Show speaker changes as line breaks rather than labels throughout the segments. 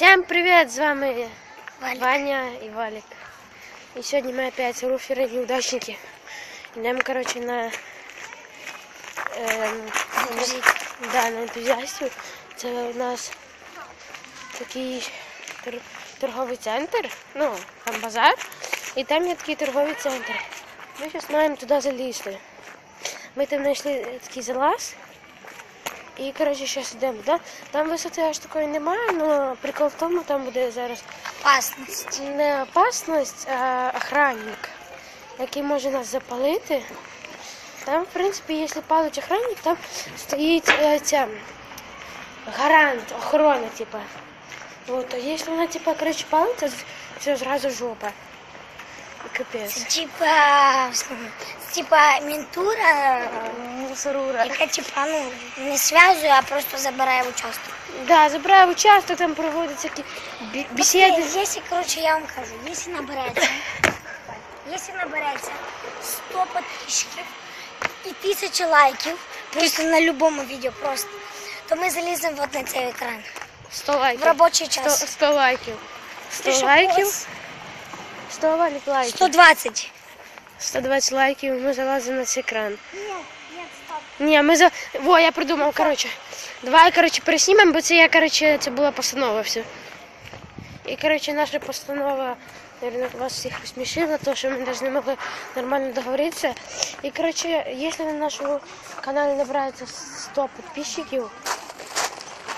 Всем привет, с вами
Валик.
Ваня и Валик. И сегодня мы опять руферы неудачники. Идем, короче, на... ем, да, на ентузіастів. Це у нас такий тор- торговий центр, ну, там базар. І там є такий торговий центр. Ми зараз маємо туди залізти. Ми там знайшли такий залаз. І, коротше, зараз йдемо. Да? Там висоти аж такої немає, але прикол в тому, там буде зараз
Опасность.
не опасність, а охранник, який може нас запалити. Там, в принципі, якщо палить охранник, там стоїть е, ця гарант, охорона, типа. Вот, а якщо вона, типа, коротше, палить, то все зразу жопа. І Капець.
Типа, типа ментура,
Мусорура.
яка типа, ну, не зв'язує, а просто забирає участок.
Да, забирає участок, там проводяться такі бі- бесіди.
Если, короче, я вам кажу, если набереться, если набереться 100 подписчиків і 1000 лайків, просто на любому відео просто, то ми заліземо от на цей екран.
100
В
лайків.
робочий
100,
час.
100 лайків. 100
Ти що,
лайків.
ось?
100 лайків. лайків.
120.
120 лайків, ми залазимо на цей екран.
Ні, ні, стоп.
Ні, ми за. Во, я придумав, коротше. Давай, коротше, переснімемо, бо це я, коротше, це була постанова все. І, коротше, наша постанова, наверное, вас всіх розсмішила, то, що ми навіть не могли нормально договоритися. І, коротше, якщо на нашому каналі набирається 100 підписчиків,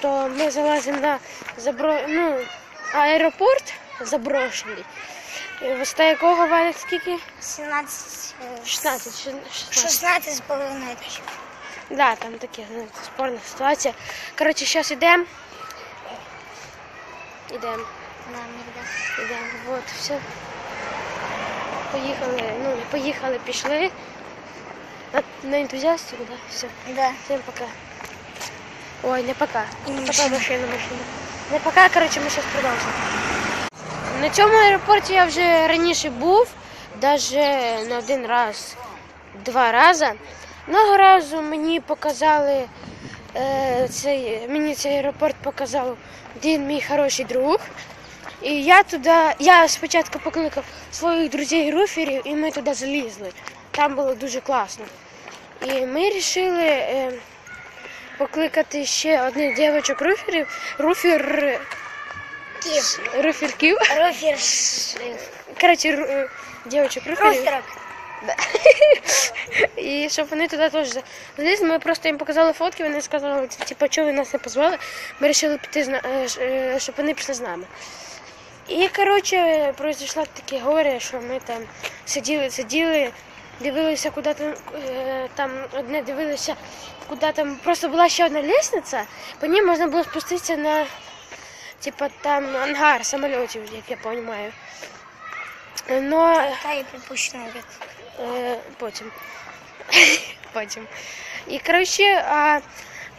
то ми залазимо на забро... ну, аеропорт заброшений. З якого валять скільки?
17, е,
16. 16.
16 з половиною тисяч.
Да, там таке, ну, спорна ситуація. Коротше, зараз йдемо. Йдемо,
Да,
йдемо. Вот, все. Поїхали, ну, не поїхали, пішли. На, на ентузіастику, да, все.
Да.
Всім пока. Ой, не пока.
І
Не пока, машина, машина. Не пока, коротше, ми зараз продовжимо. На цьому аеропорті я вже раніше був, навіть не один раз, два рази. Одного разу мені показали, е, цей, мені цей аеропорт показав один мій хороший друг. І я туди, я спочатку покликав своїх друзів руферів, і ми туди залізли. Там було дуже класно. І ми вирішили е, покликати ще одних дівчинок руферів, руфер, руферків.
Рофер.
Коротше, е, дівчинок руферів.
Роферок.
І щоб вони туди теж залізли, ми просто їм показали фотки, вони сказали, типу, чого ви нас не позвали. Ми вирішили піти, е, е, щоб вони пішли з нами. І, коротше, пройшло таке горе, що ми там сиділи, сиділи, дивилися, куди там, е, там одне дивилися, куди там просто була ще одна лісниця, по ній можна було спуститися на типу, там ангар самольотів, як я розумію. Но
Та і припущено вік.
Е, потім. потім. І коротше, а,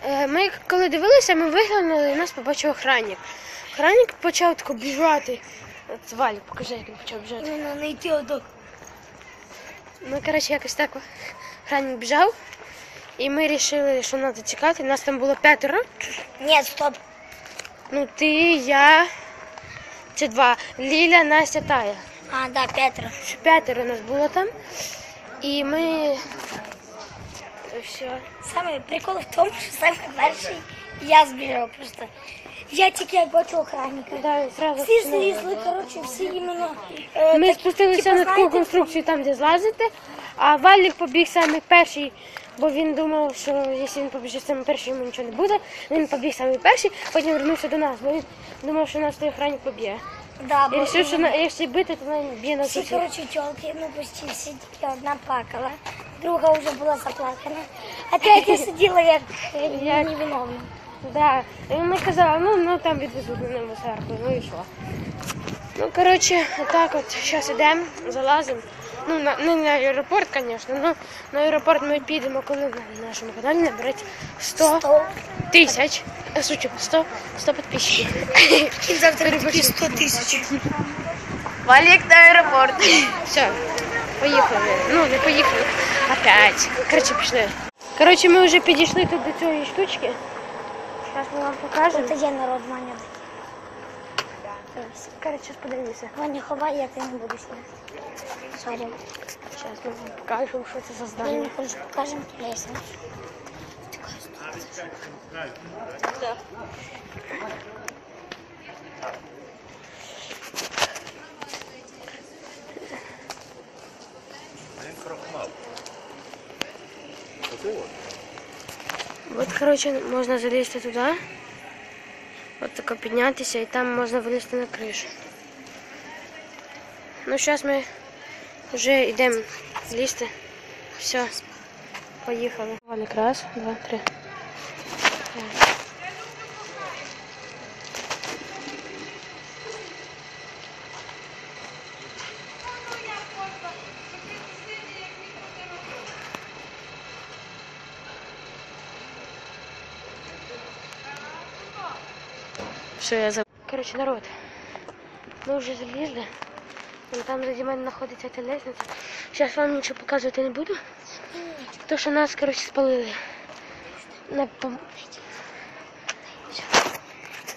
е, ми коли дивилися, ми виглянули і нас побачив охранник. Охранник почав тако біжати. От, Валік, покажи, як він почав біжати.
Іменно знайти одок.
Ну, коротше, якось так охранник біжав. І ми вирішили, що треба тікати. Нас там було п'ятеро.
Ні, стоп.
Ну, ти, я, це два. Ліля, Настя, Тая.
А, да, п'ятеро.
П'ятеро нас було там. І ми. Все.
Саме прикол в тому, що саме перший я збіжав просто. Я тільки як бачу охранника.
Да, зразу
Всі
починали.
злізли, коротше, всі іменно. е,
Ми
так,
спустилися
типу,
на таку
знаєте,
конструкцію, там, де злазити, а Валік побіг саме перший, бо він думав, що якщо він побіжить саме перший, йому нічого не буде. Він побіг саме перший, потім вернувся до нас, бо він думав, що нас той охранник поб'є.
Да,
І все, що на- якщо бити, то вона б'є на
Все,
усіх.
коротше, тілки, ну почти все одна плакала, друга вже була заплакана, а я сиділа як,
Я-
невиновна.
Да. І ми казали, ну, ну там відвезуть мене в мусарку, ну і що. Ну, коротше, отак от, зараз йдемо, залазимо. Ну, на, не на аеропорт, звісно, ну на аеропорт ми підемо, коли на нашому каналі набереться 100
Сто.
тисяч. Е, Шучу, 100, 100 підписчиків.
І завтра такі 100 тисяч.
Валік на аеропорт. Все, поїхали. Ну, не поїхали. Опять. Коротше, пішли. Коротше, ми вже підійшли тут до цієї штучки. Зараз ми вам покажемо.
Це є народ маня. Дивись.
Коротше, зараз подивимося.
Ваня, ховай, я тебе не буду сюди. Сорі.
Зараз ми вам покажемо, що це за
Ми
здання.
коротше, покажемо лесенку.
Так. Вот, короче, можна залізти туди. От тако піднятися і там можна вилізти на кришу. Ну, зараз ми вже йдемо лізти. Все, поїхали. Валік, раз, два, три. Що я за... Коротше, народ. Ми вже залізли. Вон там заді мене знаходиться ця лестниця. Зараз вам нічого показувати не буду. То, що нас, коротше, спалили. На пом...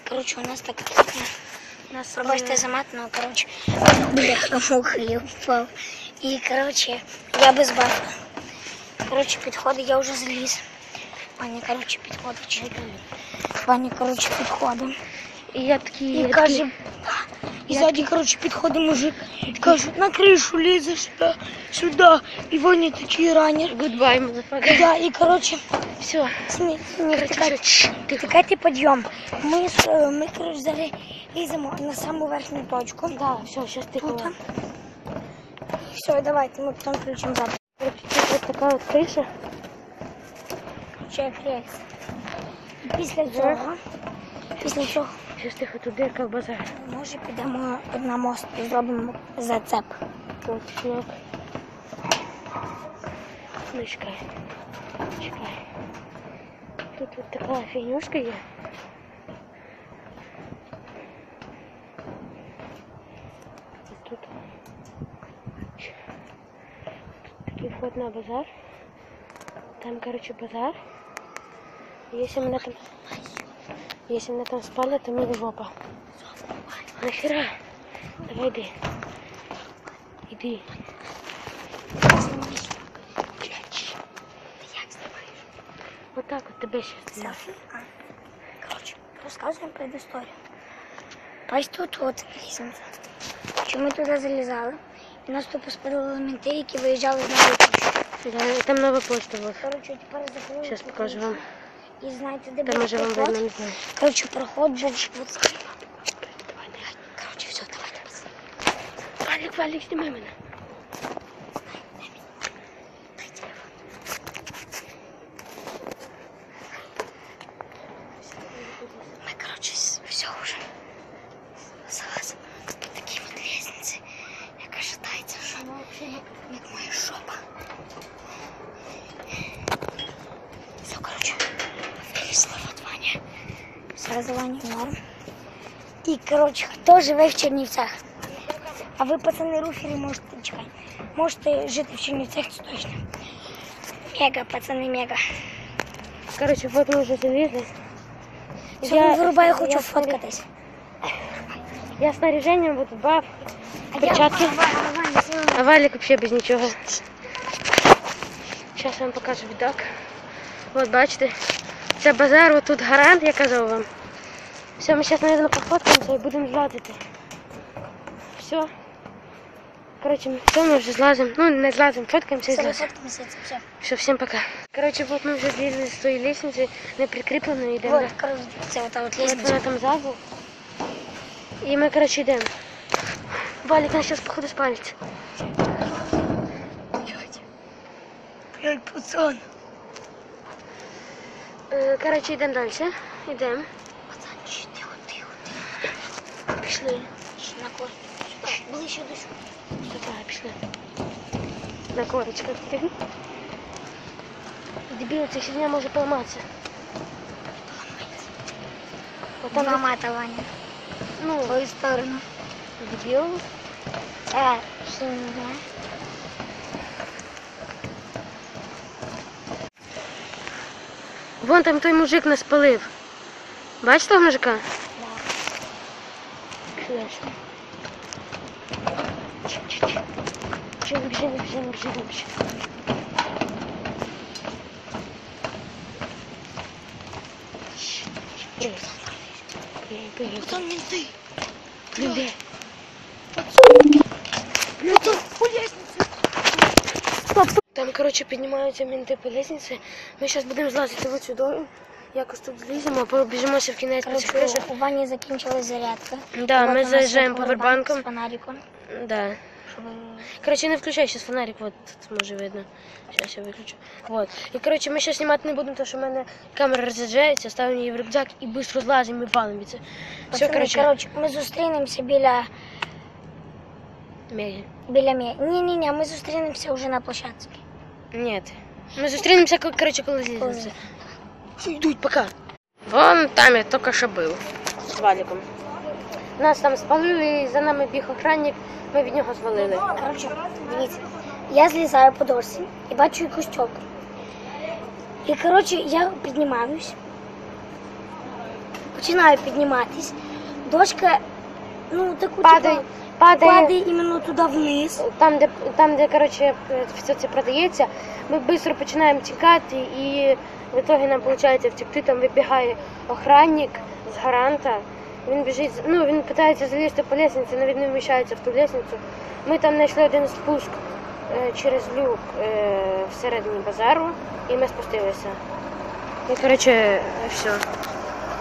Коротше, у нас так.
Нас
Пробачте за мат, ну, коротше, бляха, муха, я впав. І, коротше, я без бафа. Коротше, підходить, я вже заліз. Ваня, коротше, підходить. Ваня, коротше, підходить.
І я такий...
І
я
каже,
такий-
і ззаді, коротше, підходить мужик. І каже, на кришу лізе сюди, сюди. І Ваня такий ранер.
Goodbye, motherfucker.
Да, і, коротше,
Все.
сні, сні,
Коротше,
тікай,
все, тихо.
тікайте підйом. Ми, з- е, ми, коротше, зараз ліземо на саму верхню точку.
Да, все, сейчас тихо.
Тут. І все, давайте, ми потім включимо запис.
Короче, тут вот така от криша.
Ще флекс. І після цього, після цього,
Сейчас тихо туди, як базар.
може підемо на мост і зробимо зацеп.
От снег. Ну, чекай. Чекай. Тут вот така фігнюшка є. І Тут. Тут такий вход на базар. Там, короче, базар. Если меня там... Если меня там спалят, то мне жопа. Нахера? Давай иди. Иди. Вот так вот тебе сейчас.
А. Коротше, розказуємо предісторію. Ось тут от лісниця. Що ми туди залізали. І нас тут поспалили менти, які виїжджали з нової почти.
Да, там новая почта вот.
Коротше, тепер закрили.
Сейчас покажу вам.
І знаєте, де
уже вам
проход?
видно, не знаю.
Коротше, проход був. Коротше, все, давайте. Валік,
Валік, знімай снимай
Зараз Ваня норм. І, коротше, хто живе в Чернівцях? А ви, пацани, руфери, можете, чекай, можете жити в Чернівцях, це точно. Мега, пацани, мега.
Короче, вот мы уже залезли.
Сьогодні вирубаю,
я
хочу
снаря-
фоткатись.
Я снаряжением вот баф,
А
перчатки.
Я, Ваня, Ваня, Ваня,
А Валик вообще без ничего. Сейчас я вам покажу видок. Вот бачите. Це базар, вот тут гарант, я казав вам. Все, ми зараз, наверное, пофоткаємося і будемо злазити. Все. Короче, все, ми вже злазимо. Ну, не злазимо, фоткаємося і
Все,
злазимо.
фоткаемся, все.
Все, всім пока. Короче, вот ми вже злізли з тої лестниці, не прикріпленої йдемо.
Вот, короче, вот вот
От
лестница.
вона там ззаду. І ми, короче, йдемо. Валік нас зараз, походу, спалить.
Блядь, пацан.
Е, Короче, йдемо далі. Йдемо. Пішли.
На кор. Ближче до сюди.
Сюди, пішли. На корочках. Дебіл, ця херня може поламатися.
Мата, Ваня.
ну,
В твою сторону.
дебіл.
Це, що не знаю.
Вон там той мужик нас палив. Бачиш того мужика?
Да.
Пішли. Женик, Женик, Женик, Женик. Привет. Привет, привет.
Там менты.
Привет.
Ну тут по лестнице.
Там, коротше, піднімаються мінти по лестниці. Ми зараз будемо злазити от сюди. Якось тут зліземо, побіжимося в кінець
Короче, у Вані закінчилась зарядка.
Да, ми заїжджаємо повербанком.
фонариком.
Да.
Щоб...
Короче, не включай сейчас фонарик, вот тут може видно. Сейчас я виключу. Вот. І короче, ми зараз знімати не будемо, тому що в мене камера розряджається, ставимо її в рюкзак і швидко злазимо і палимо. Все, короче.
короче, ми зустрінемося біля...
Мегі.
біля мі... Ні-ні-ні, ми зустрінемося вже на площадці.
Ні. Ми зустрінемося, короче, коли зліземося. Все, йдуть, пока. Вон там я тільки що був. З валіком. Нас там спалили, і за нами біг охранник, ми від нього звалили.
Коротше, дивіться, я злізаю по дошці і бачу якусь тьоку. І коротше, я піднімаюсь, починаю підніматись. Дошка, ну таку
Падає,
типу,
падає.
падає іменно туди вниз.
там, де, там, де коротше, все це продається, ми швидко починаємо тікати, і в итоге нам виходить втекти, там вибігає охранник з гаранта. Він біжить, ну він питається залізти по лестниці, але він не вміщається в ту лестницю. Ми там знайшли один спуск е, через люк е, всередині базару, і ми спустилися. І коротше, все.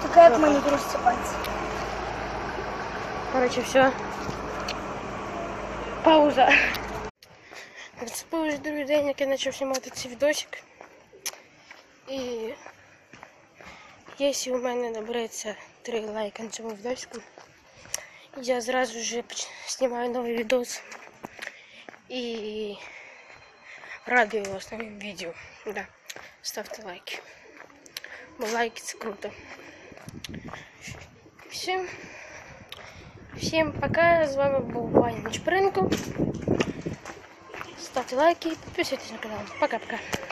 Така як мені пальці.
Короче, все. Пауза. Це вже другий день, як я почав знімати цей відосик. І якщо у мене набереться 3 лайка на цьому відосику, я зразу вже знімаю новий відос і радую вас новим відео. Да. Ставте лайки. Бо лайки це круто. Всім. Всім пока, з вами був Ваня Чпринко. Ставте лайки, підписуйтесь на канал. Пока-пока.